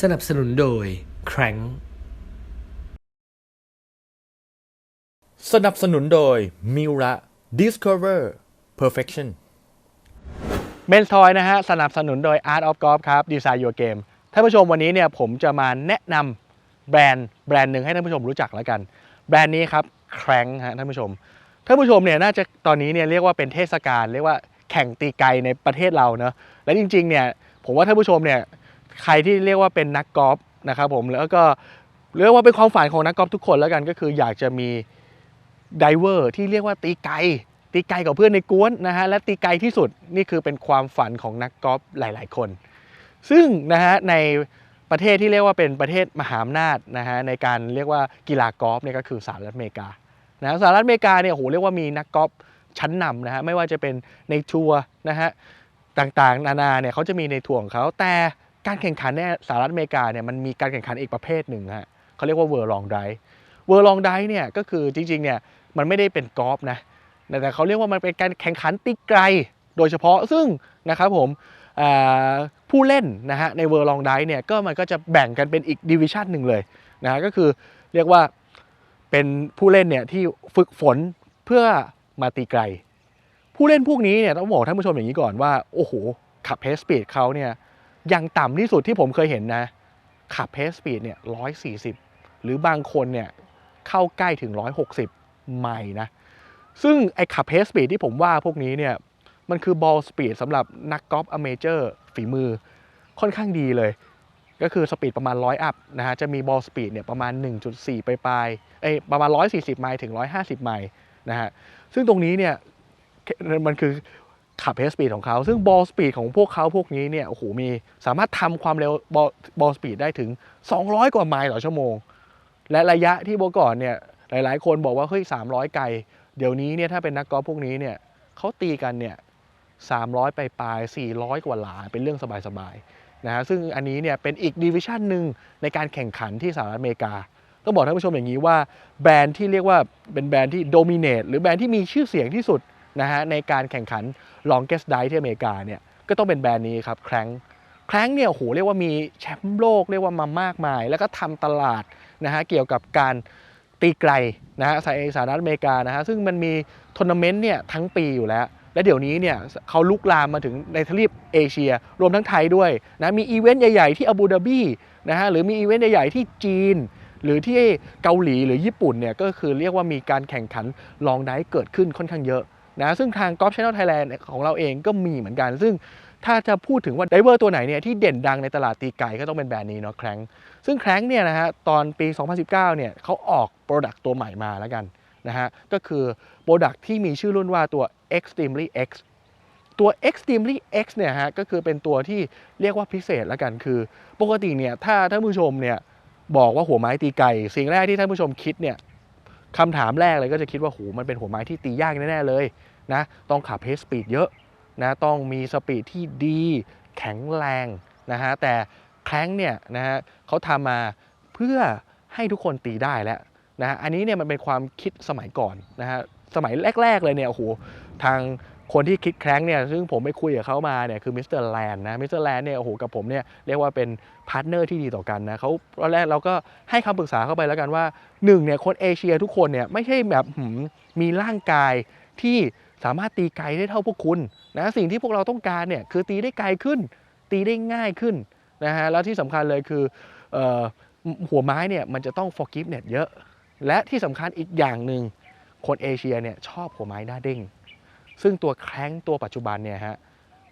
สนับสนุนโดย Crank สนับสนุนโดย Miura Discover Perfection เมนทอยนะฮะสนับสนุนโดย Art of Golf ครับ Design Your Game ท่านผู้ชมวันนี้เนี่ยผมจะมาแนะนำแบรนด์แบรนด์หนึ่งให้ท่านผู้ชมรู้จักแล้วกัน แบรนด์นี้ครับแครงฮะท่านผู้ชม ท่านผู้ชมเนี่ยน่าจะตอนนี้เนี่ยเรียกว่าเป็นเทศกาลเรียกว่าแข่งตีไกลในประเทศเราเนอะและจริงๆเนี่ยผมว่าท่านผู้ชมเนี่ย ใครที่เรียกว่าเป็นนักกอล์ฟนะครับผมแล้วก็เรียกว่าเป็นความฝันของนักกอล์ฟทุกคนแล้วกันก็คืออยากจะมีไดเวอร์ที่เรียกว่าตีไกลตีไกลกับเพื่อนในกวนนะฮะและตีไกลที่สุดนี่คือเป็นความฝันของนักกอล์ฟหลาย ๆ คน ซึ่งนะฮะในประเทศที่เรียกว่าเป็นประเทศมหาอำนาจนะฮะในการเรียกว่ากีฬากอล์ฟเนี่ยก็คือสหรัฐอเมริกานะสหรัฐอเมริกาเนี่ยโอ้โหเรียกว่ามีนักกอล์ฟชั้นนำนะฮะไม่ว่าจะเป็นในทัวร์นะฮะต่างๆ นานาเนี่ยเขาจะมีในทัวร์ของเขาแต่ การแข่งขันในสหรัฐอเมริกาเนี่ยมันมีการแข่งขันอีกประเภทหนึ่งฮะเขาเรียกว่าเวอร์ลองไดเวอร์ลองไดเนี่ยก็คือจริงๆเนี่ยมันไม่ได้เป็นกอล์ฟนะแต่เขาเรียกว่ามันเป็นการแข่งขันตีไกล โดยเฉพาะซึ่งนะครับผมผู้เล่นนะฮะในเวอร์ลองไดเนี่ยก็มันก็จะแบ่งกันเป็นอีกดิวิชันหนึ่งเลยนะก็คือเรียกว่าเป็นผู้เล่นเนี่ยที่ฝึกฝนเพื่อมาตีไกล ผู้เล่นพวกนี้เนี่ยต้องบอกท่านผู้ชมอย่างนี้ก่อนว่า โอ้โหขับเพสปีดเขาเนี่ย อย่างต่ำที่สุดที่ผมเคยเห็นนะ ขับเพสสปีดเนี่ยร้อยสี่สิบหรือบางคนเนี่ยเข้าใกล้ถึง160ไมล์นะ ซึ่งไอ้ขับเพสสปีดที่ผมว่าพวกนี้เนี่ย มันคือบอลสปีดสำหรับนักกอล์ฟอเมเจอร์ฝีมือค่อนข้างดีเลย ก็คือสปีดประมาณ 100 อัพนะฮะ จะมีบอลสปีดเนี่ยประมาณ 1.4 ไปปลายๆเอ้ประมาณ 140 ไมล์ถึง 150 ไมล์นะฮะ ซึ่งตรงนี้เนี่ยมันคือ ขับเพสปีดของเขา ซึ่งบอลสปีดของพวกเขาพวกนี้เนี่ยโอ้โหมีสามารถทำความเร็วบอลสปีดได้ถึง 200 กว่าไมล์ต่อชั่วโมง และระยะที่เมื่อก่อนเนี่ยหลาย ๆ คนบอกว่าเฮ้ย300 ไกล เดี๋ยวนี้เนี่ยถ้าเป็นนักกอล์ฟพวกนี้เนี่ยเขาตีกันเนี่ย300 ไปปลาย400 กว่าหลาเป็นเรื่องสบายๆนะฮะซึ่งอันนี้เนี่ยเป็นอีกดิวิชันหนึ่งในการแข่งขันที่สหรัฐอเมริกาต้องบอกท่านผู้ชมอย่างนี้ว่าแบรนด์ที่เรียกว่าเป็นแบรนด์ที่โดมิเนตหรือแบรนด์ที่มีชื่อเสียงที่สุด นะฮะในการแข่งขัน longest dive ที่อเมริกาเนี่ยก็ต้องเป็นแบรนด์นี้ครับแครงแครงเนี่ยโหเรียกว่ามีแชมป์โลกเรียกว่ามามากมาย แล้วก็ทำตลาดนะฮะเกี่ยวกับการตีไกลนะฮะสหรัฐอเมริกานะฮะซึ่งมันมีทัวร์นาเมนต์เนี่ยทั้งปีอยู่แล้ว และเดี๋ยวนี้เนี่ยเขาลุกลามมาถึงในทวีปเอเชีย รวมทั้งไทยด้วยนะมีอีเวนต์ใหญ่ ๆ ที่อาบูดาบีนะฮะหรือมีอีเวนต์ใหญ่ ๆ ที่จีน หรือที่เกาหลีหรือญี่ปุ่นเนี่ยก็คือเรียกว่ามีการแข่งขันลองไดเกิดขึ้นค่อนข้างเยอะ นะซึ่งทางกอล์ฟชาแนลไทยแลนด์ของเราเองก็มีเหมือนกัน ซึ่งถ้าจะพูดถึงว่าไดเวอร์ตัวไหนเนี่ยที่เด่นดังในตลาดตีไก่ก็ต้องเป็นแบรนด์นี้เนาะแครงซึ่งแครงเนี่ยนะฮะตอนปี 2019 เนี่ยเขาออกโปรดักต์ตัวใหม่มาแล้วกันนะฮะก็คือโปรดักต์ที่มีชื่อรุ่นว่าตัว Extremely X ตัว Extremely X เนี่ยฮะก็คือเป็นตัวที่เรียกว่าพิเศษแล้วกันคือ ปกติเนี่ยถ้าท่านผู้ชมเนี่ยบอกว่าหัวไม้ตีไก่ สิ่งแรกที่ท่านผู้ชมคิดเนี่ย คำถามแรกเลยก็จะคิดว่าโหมันเป็นหัวไม้ที่ตียากแน่ ๆ เลยนะต้องขับเพสสปีดเยอะนะต้องมีสปีดที่ดีแข็งแรงนะฮะแต่แครงเนี่ยนะฮะเขาทำมาเพื่อให้ทุกคนตีได้แล้วนะฮะอันนี้เนี่ยมันเป็นความคิดสมัยก่อนนะฮะสมัยแรก ๆ เลยเนี่ยโอ้โหทาง คนที่คิดแครงเนี่ยซึ่งผมไปคุยกับเขามาเนี่ยคือมิสเตอร์แลนด์นะมิสเตอร์แลนด์เนี่ยโอ้โหกับผมเนี่ยเรียกว่าเป็นพาร์ทเนอร์ที่ดีต่อกันนะเขาตอนแรกเราก็ให้คำปรึกษาเข้าไปแล้วกันว่าหนึ่งเนี่ยคนเอเชียทุกคนเนี่ยไม่ใช่แบบมีร่างกายที่สามารถตีไกลได้เท่าพวกคุณนะสิ่งที่พวกเราต้องการเนี่ยคือตีได้ไกลขึ้น ตีได้ง่ายขึ้นนะฮะแล้วที่สำคัญเลยคืออหัวไม้เนี่ยมันจะต้อง forgiveness เยอะ และที่สำคัญอีกอย่างหนึ่งคนเอเชียเนี่ยชอบหัวไม้หน้าเด้ง ซึ่งตัวแคร้งตัวปัจจุบันเนี่ยฮะ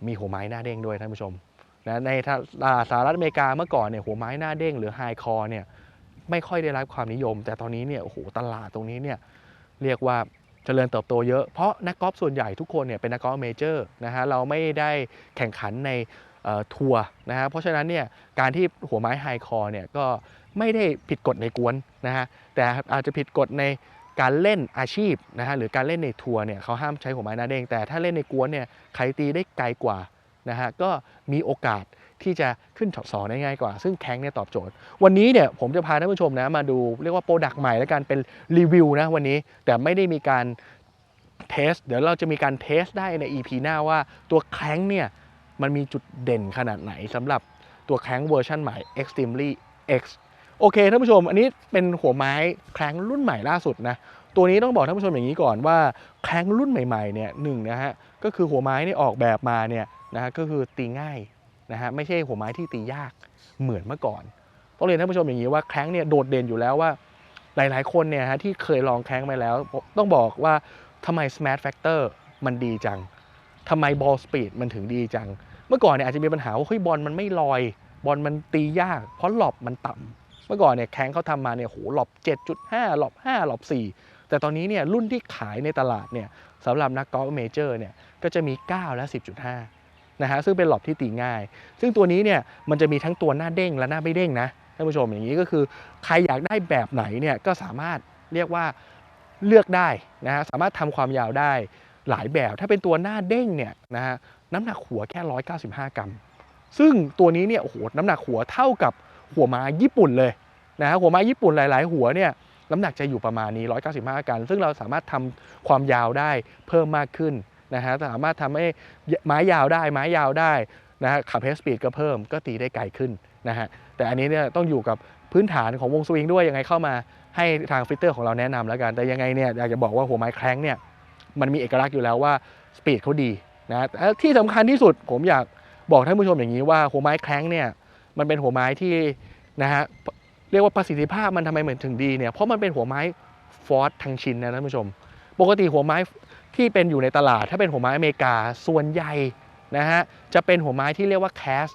มีหัวไม้หน้าเด้งด้วยท่านผู้ชมนะในสหรัฐอเมริกาเมื่อก่อนเนี่ยหัวไม้หน้าเด้งหรือไฮคอร์เนี่ยไม่ค่อยได้รับความนิยม แต่ตอนนี้เนี่ยโอ้โหตลาดตรงนี้เนี่ยเรียกว่าเจริญเติบโตเยอะ เพราะนักกอล์ฟส่วนใหญ่ทุกคนเนี่ยเป็นนักกอล์ฟเมเจอร์นะฮะเราไม่ได้แข่งขันในทัวร์นะฮะเพราะฉะนั้นเนี่ยการที่หัวไม้ไฮคอร์เนี่ยก็ไม่ได้ผิดกฎในกวนนะฮะแต่อาจจะผิดกฎใน การเล่นอาชีพนะฮะหรือการเล่นในทัวร์เนี่ยเขาห้ามใช้หัวไม้หน้าเด้งแต่ถ้าเล่นในกวนเนี่ยใครตีได้ไกลกว่านะฮะก็มีโอกาสที่จะขึ้นช็อตสองได้ง่ายกว่า ซึ่งแข้งเนี่ยตอบโจทย์ วันนี้เนี่ยผมจะพาท่านผู้ชมนะมาดูเรียกว่าโปรดักต์ใหม่และการเป็นรีวิวนะวันนี้แต่ไม่ได้มีการเทสเดี๋ยวเราจะมีการเทสได้ใน EP หน้าว่าตัวแข้งเนี่ยมันมีจุดเด่นขนาดไหนสำหรับตัวแคร้งเวอร์ชันใหม่ Extremely X โอเคท่านผู้ชม อันนี้เป็นหัวไม้แคร้งรุ่นใหม่ล่าสุดนะตัวนี้ต้องบอกท่านผู้ชมอย่างนี้ก่อนว่าแคร้งรุ่นใหม่ๆเนี่ยหนึ่งนะฮะก็คือหัวไม้นี่ออกแบบมาเนี่ยนะฮะก็คือตีง่ายนะฮะไม่ใช่หัวไม้ที่ตียากเหมือนเมื่อก่อน ต้องเรียนท่านผู้ชมอย่างนี้ว่าแคร้งเนี่ยโดดเด่นอยู่แล้วว่าหลายๆคนเนี่ยฮะที่เคยลองแคร้งมาแล้ว ต้องบอกว่าทำไม Smash Factor มันดีจังทำไม Ball Speed มันถึงดีจัง เมื่อก่อนเนี่ยอาจจะมีปัญหาว่าเฮ้ยบอลมันไม่ลอย บอลมันตียาก เพราะหลบมันต่ำ เมื่อก่อนเนี่ยแข้งเขาทำมาเนี่ยโหหลบ 7.5 หลบ 5 หลบ 4 แต่ตอนนี้เนี่ยรุ่นที่ขายในตลาดเนี่ยสำหรับนักกอล์ฟเมเจอร์เนี่ยก็จะมี 9 และ 10.5 นะฮะซึ่งเป็นหลบที่ตีง่าย ซึ่งตัวนี้เนี่ยมันจะมีทั้งตัวหน้าเด้งและหน้าไม่เด้งนะท่านผู้ชมอย่างนี้ก็คือใครอยากได้แบบไหนเนี่ยก็สามารถเรียกว่าเลือกได้นะฮะสามารถทำความยาวได้หลายแบบ ถ้าเป็นตัวหน้าเด้งเนี่ยนะฮะน้ำหนักหัวแค่ 195 กรัม ซึ่งตัวนี้เนี่ยโอ้โหน้ำหนักหัวเท่ากับ หัวม้าญี่ปุ่นเลยนะฮะหัวม้าญี่ปุ่นหลาย ๆ หัวเนี่ยน้ำหนักจะอยู่ประมาณนี้ 195กรัมซึ่งเราสามารถทำความยาวได้เพิ่มมากขึ้นนะฮะสามารถทำให้ไม้ยาวได้ไม้ยาวได้นะฮะขับเฮสปีดก็เพิ่มก็ตีได้ไกลขึ้นนะฮะแต่อันนี้เนี่ยต้องอยู่กับพื้นฐานของวงสวิงด้วยยังไงเข้ามาให้ทางฟิตเตอร์ของเราแนะนำแล้วกัน แต่ยังไงเนี่ยอยากจะบอกว่าหัวไม้แคร้งเนี่ยมันมีเอกลักษณ์อยู่แล้วว่าสปีดเขาดีนะที่สำคัญที่สุดผมอยากบอกท่านผู้ชมอย่างนี้ว่าหัวไม้แคร้งเนี่ย มันเป็นหัวไม้ที่นะฮะเรียกว่าประสิทธิภาพมันทำไมเหมือนถึงดีเนี่ยเพราะมันเป็นหัวไม้ฟอร์ดทั้งชิ้นนะท่านผู้ชม ปกติหัวไม้ที่เป็นอยู่ในตลาด ถ้าเป็นหัวไม้อเมริกาส่วนใหญ่นะฮะจะเป็นหัวไม้ที่เรียกว่าแคส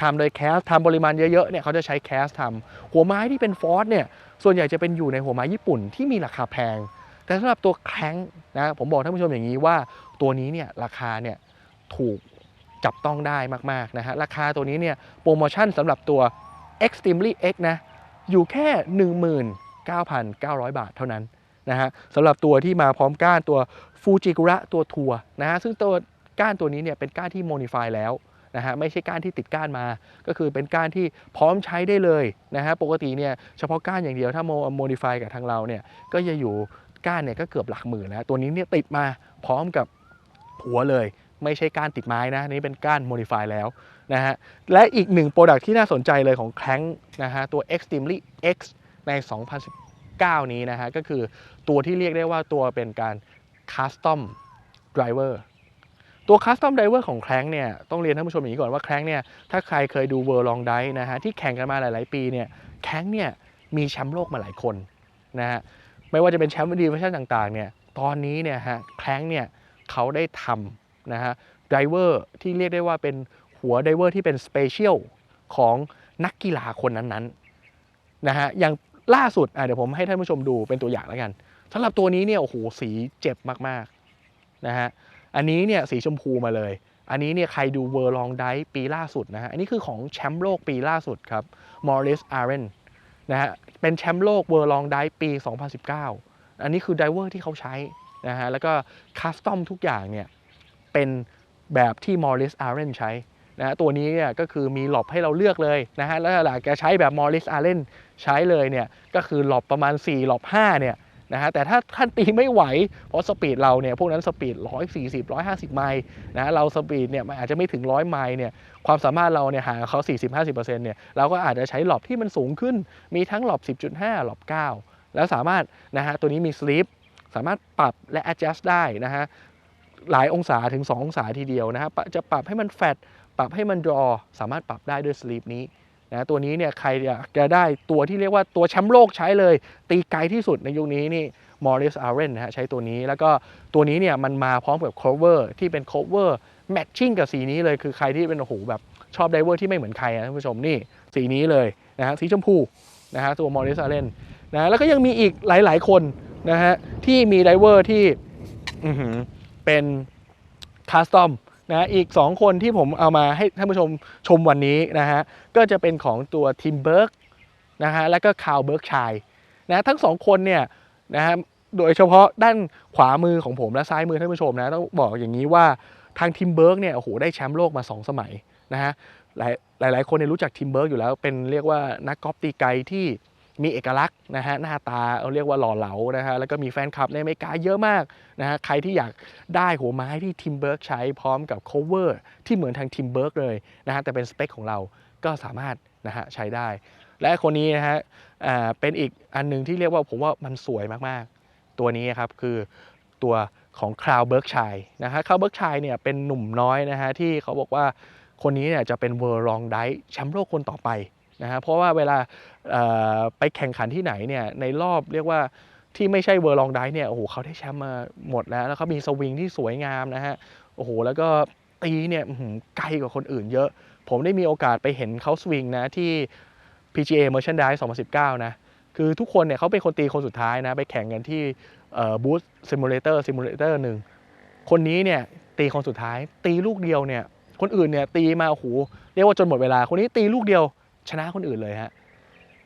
ทำโดยแคสทำปริมาณเยอะๆเนี่ยเขาจะใช้แคสทำหัวไม้ที่เป็นฟอร์ดเนี่ยส่วนใหญ่จะเป็นอยู่ในหัวไม้ญี่ปุ่นที่มีราคาแพง แต่สำหรับตัวแคร้งนะผมบอกท่านผู้ชมอย่างนี้ว่าตัวนี้เนี่ยราคาเนี่ยถูก จับต้องได้มากๆนะฮะราคาตัวนี้เนี่ยโปรโมชั่นสำหรับตัว Extremely X นะอยู่แค่ 19,900 บาทเท่านั้นนะฮะสำหรับตัวที่มาพร้อมก้านตัวฟูจิกุระตัวทัวร์นะฮะซึ่งตัวก้านตัวนี้เนี่ยเป็นก้านที่โมดิฟายแล้วนะฮะไม่ใช่ก้านที่ติดก้านมา ก็คือเป็นก้านที่พร้อมใช้ได้เลยนะฮะปกติเนี่ยเฉพาะก้านอย่างเดียวถ้าโมโมดิฟายกับทางเราเนี่ยก็จะอยู่ก้านเนี่ยก็เกือบหลักหมื่นแล้วตัวนี้เนี่ยติดมาพร้อมกับหัวเลย ไม่ใช่ก้านติดไม้นะนี่เป็นก้านโมดิฟายแล้วนะฮะและอีกหนึ่งโปรดักที่น่าสนใจเลยของแคร้งนะฮะตัว Extremely X ใน 2019 นี้นะฮะก็คือตัวที่เรียกได้ว่าตัวเป็นการ Custom Driver ตัว Custom Driver ของแคร้งเนี่ยต้องเรียนท่านผู้ชมอย่างนี้ก่อนว่าแคร้งเนี่ยถ้าใครเคยดู World Long Dive นะฮะที่แข่งกันมาหลาย ๆ ปีเนี่ยแคร้งเนี่ยมีแชมป์โลกมาหลายคนนะฮะไม่ว่าจะเป็นแชมป์ดีเวอร์ชันต่าง ๆ เนี่ยตอนนี้เนี่ยฮะแคร้งเนี่ยเขาได้ทำ นะฮะไดเวอร์ที่เรียกได้ว่าเป็นหัวไดเวอร์ที่เป็นสเปเชียลของนักกีฬาคนนั้นๆนะฮะอย่างล่าสุดเดี๋ยวผมให้ท่านผู้ชมดูเป็นตัวอย่างแล้วกันสำหรับตัวนี้เนี่ยโอ้โหสีเจ็บมากๆนะฮะอันนี้เนี่ยสีชมพูมาเลย อันนี้เนี่ยใครดูเวอร์ลองไดปีล่าสุดนะฮะอันนี้คือของแชมป์โลกปีล่าสุดครับมอริสอาร์เรนนะฮะเป็นแชมป์โลกเวอร์ลองไดปี 2019 อันนี้คือไดเวอร์ที่เขาใช้นะฮะแล้วก็คัสตอมทุกอย่างเนี่ย เป็นแบบที่มอริสอาร์เรนใช้นะตัวนี้เนี่ยก็คือมีหลบให้เราเลือกเลยนะฮะแล้วหลักแกใช้แบบมอริสอาร์เรนใช้เลยเนี่ยก็คือหลบประมาณ 4 หลบ5เนี่ยนะฮะแต่ถ้าท่านตีไม่ไหว เพราะสปีดเราเนี่ยพวกนั้นสปีด 140 150 ไมล์นะเราสปีดเนี่ยมันอาจจะไม่ถึง 100 ไมล์เนี่ยความสามารถเราเนี่ยห่างกับเขา 40-50%เนี่ยเราก็อาจจะใช้หลบที่มันสูงขึ้น มีทั้งหลบ 10.5 หลบ 9 แล้วสามารถนะฮะตัวนี้มีสลีปสามารถปรับและ adjust ได้นะฮะ หลายองศาถึง 2 องศาทีเดียวนะฮะปะจะปรับให้มันแฟตปรับให้มันดรอสามารถปรับได้ด้วยสลีปนี้นะตัวนี้เนี่ยใครอยากจะได้ตัวที่เรียกว่าตัวแชมป์โลกใช้เลย ตีไกลที่สุดในยุคนี้นี่มอริสอาร์เรนนะฮะใช้ตัวนี้แล้วก็ตัวนี้เนี่ยมันมาพร้อมกับ cover ที่เป็น cover matching กับสีนี้เลยคือใครที่เป็นโอ้โหแบบชอบไดเวอร์ที่ไม่เหมือนใครนะท่านผู้ชมนี่สีนี้เลยนะฮะสีชมพูนะฮะตัวมอริสอาร์เรนนะแล้วก็ยังมีอีกหลาย ๆ คนนะฮะที่มีไดเวอร์ที่อือหือ เป็นคัสตอมนะอีก 2 คนที่ผมเอามาให้ท่านผู้ชมชมวันนี้นะฮะก็จะเป็นของตัวทิมเบิร์กนะฮะแล้วก็คาวเบิร์กชัยนะทั้งสองคนเนี่ยนะฮะโดยเฉพาะด้านขวามือของผมและซ้ายมือท่านผู้ชมนะต้องบอกอย่างนี้ว่าทางทิมเบิร์กเนี่ยโอ้โหได้แชมป์โลกมา 2 สมัยนะฮะหลายหลายหลายคนเนี่ยรู้จักทิมเบิร์กอยู่แล้วเป็นเรียกว่านักกอล์ฟตีไกลที่ มีเอกลักษณ์นะฮะหน้าตาเราเรียกว่าหล่อเหลานะฮะแล้วก็มีแฟนคลับในอเมริกาเยอะมากนะฮะใครที่อยากได้หัวไม้ที่ทิมเบิร์กใช้พร้อมกับ cover ที่เหมือนทางทิมเบิร์กเลยนะฮะแต่เป็นสเปคของเราก็สามารถนะฮะใช้ได้ และคนนี้นะฮะเป็นอีกอันหนึงที่เรียกว่าผมว่ามันสวยมากๆ ตัวนี้ครับคือตัวของคราวเบิร์กชัยนะฮะคราวเบิร์กชัยเนี่ยเป็นหนุ่มน้อยนะฮะที่เขาบอกว่าคนนี้เนี่ยจะเป็นเวอร์ลองไดแชมป์โลกคนต่อไป นะฮะเพราะว่าเวลาไปแข่งขันที่ไหนเนี่ยในรอบเรียกว่าที่ไม่ใช่เวอร์ลองไดเนี่ยโอ้โหเขาได้แชมป์มาหมดแล้ว แล้วเขามีสวิงที่สวยงามนะฮะโอ้โหแล้วก็ตีเนี่ยไกลกว่าคนอื่นเยอะ ผมได้มีโอกาสไปเห็นเขาสวิงนะที่ PGA Merchandise 2019 นะ คือทุกคนเนี่ยเขาเป็นคนตีคนสุดท้ายนะ ไปแข่งกันที่บูธซิมูเลเตอร์ซิมูเลเตอร์หนึ่งคนนี้เนี่ยตีคนสุดท้าย ตีลูกเดียวเนี่ยคนอื่นเนี่ยตีมาโอ้โหเรียกว่าจนหมดเวลาคนนี้ตีลูกเดียว ชนะคนอื่นเลยฮะ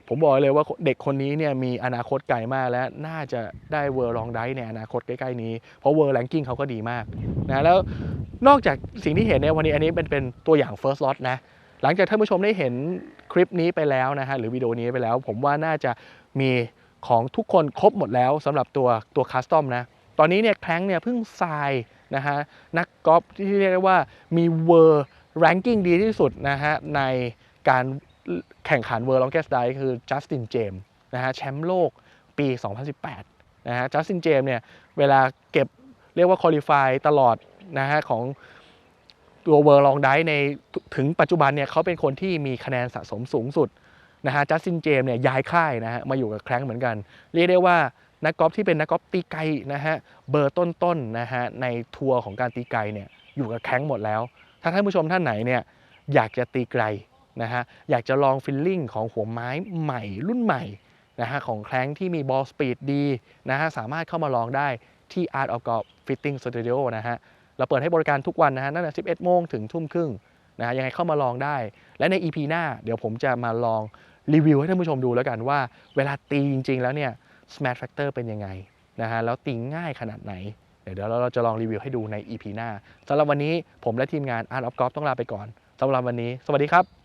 ผมบอกเลยว่าเด็กคนนี้เนี่ยมีอนาคตไกลมากและน่าจะได้เวอร์ลองไดในอนาคตใกล้ๆนี้ เพราะเวอร์แ n งกิ้งเขาก็ดีมากนะแล้วนอกจากสิ่งที่เห็นในวันนี้อันนี้เป็นเป็นตัวอย่าง first lot นะหลังจากท่านผู้ชมได้เห็นคลิปนี้ไปแล้วนะฮะหรือวิดีโอนี้ไปแล้ว ผมว่าน่าจะมีของทุกคนครบหมดแล้วสำหรับตัวตัวคัสตอมนะตอนนี้เนี่ยแคลงเนี่ยเพิ่งทรายนะฮะนักกอล์ฟที่เรียกได้ว่ามีเวอร์แรงกิ้งดีที่สุดนะฮะในการ แข่งขันเวอร์ลองเกสไดคือจัสตินเจมนะฮะแชมป์โลกปี 2018 นะฮะจัสตินเจมเนี่ยเวลาเก็บเรียกว่าคอลี่ฟายตลอดนะฮะของตัวเวอร์ลองได้ในถึงปัจจุบันเนี่ยเขาเป็นคนที่มีคะแนนสะสมสูงสุดนะฮะจัสตินเจมเนี่ยย้ายค่ายนะฮะมาอยู่กับแครงเหมือนกัน เรียกได้ว่านักกอล์ฟที่เป็นนักกอล์ฟตีไกนะฮะเบอร์ต้นๆนะฮะในทัวร์ของการตีไกเนี่ยอยู่กับแครงหมดแล้ว ถ้าท่านผู้ชมท่านไหนเนี่ยอยากจะตีไกล นะฮะอยากจะลองฟิลลิ่งของหัวไม้ใหม่รุ่นใหม่นะฮะของแครงที่มีบอลสปีดดีนะฮะสามารถเข้ามาลองได้ที่ Art of Golf Fitting Studio นะฮะเราเปิดให้บริการทุกวันนะฮะตั้งแต่11 โมงถึงทุ่มครึ่งนะฮะยังไงเข้ามาลองได้ และใน EP หน้า เดี๋ยวผมจะมาลองรีวิวให้ท่านผู้ชมดูแล้วกันว่า เวลาตีจริง ๆ แล้วเนี่ย Smash Factor เป็นยังไงนะฮะแล้วตีง่ายขนาดไหน เดี๋ยวเดี๋ยวเราจะลองรีวิวให้ดูใน EP หน้าสำหรับวันนี้ผมและทีมงาน Art of Golf ต้องลาไปก่อนสำหรับวันนี้ สวัสดีครับ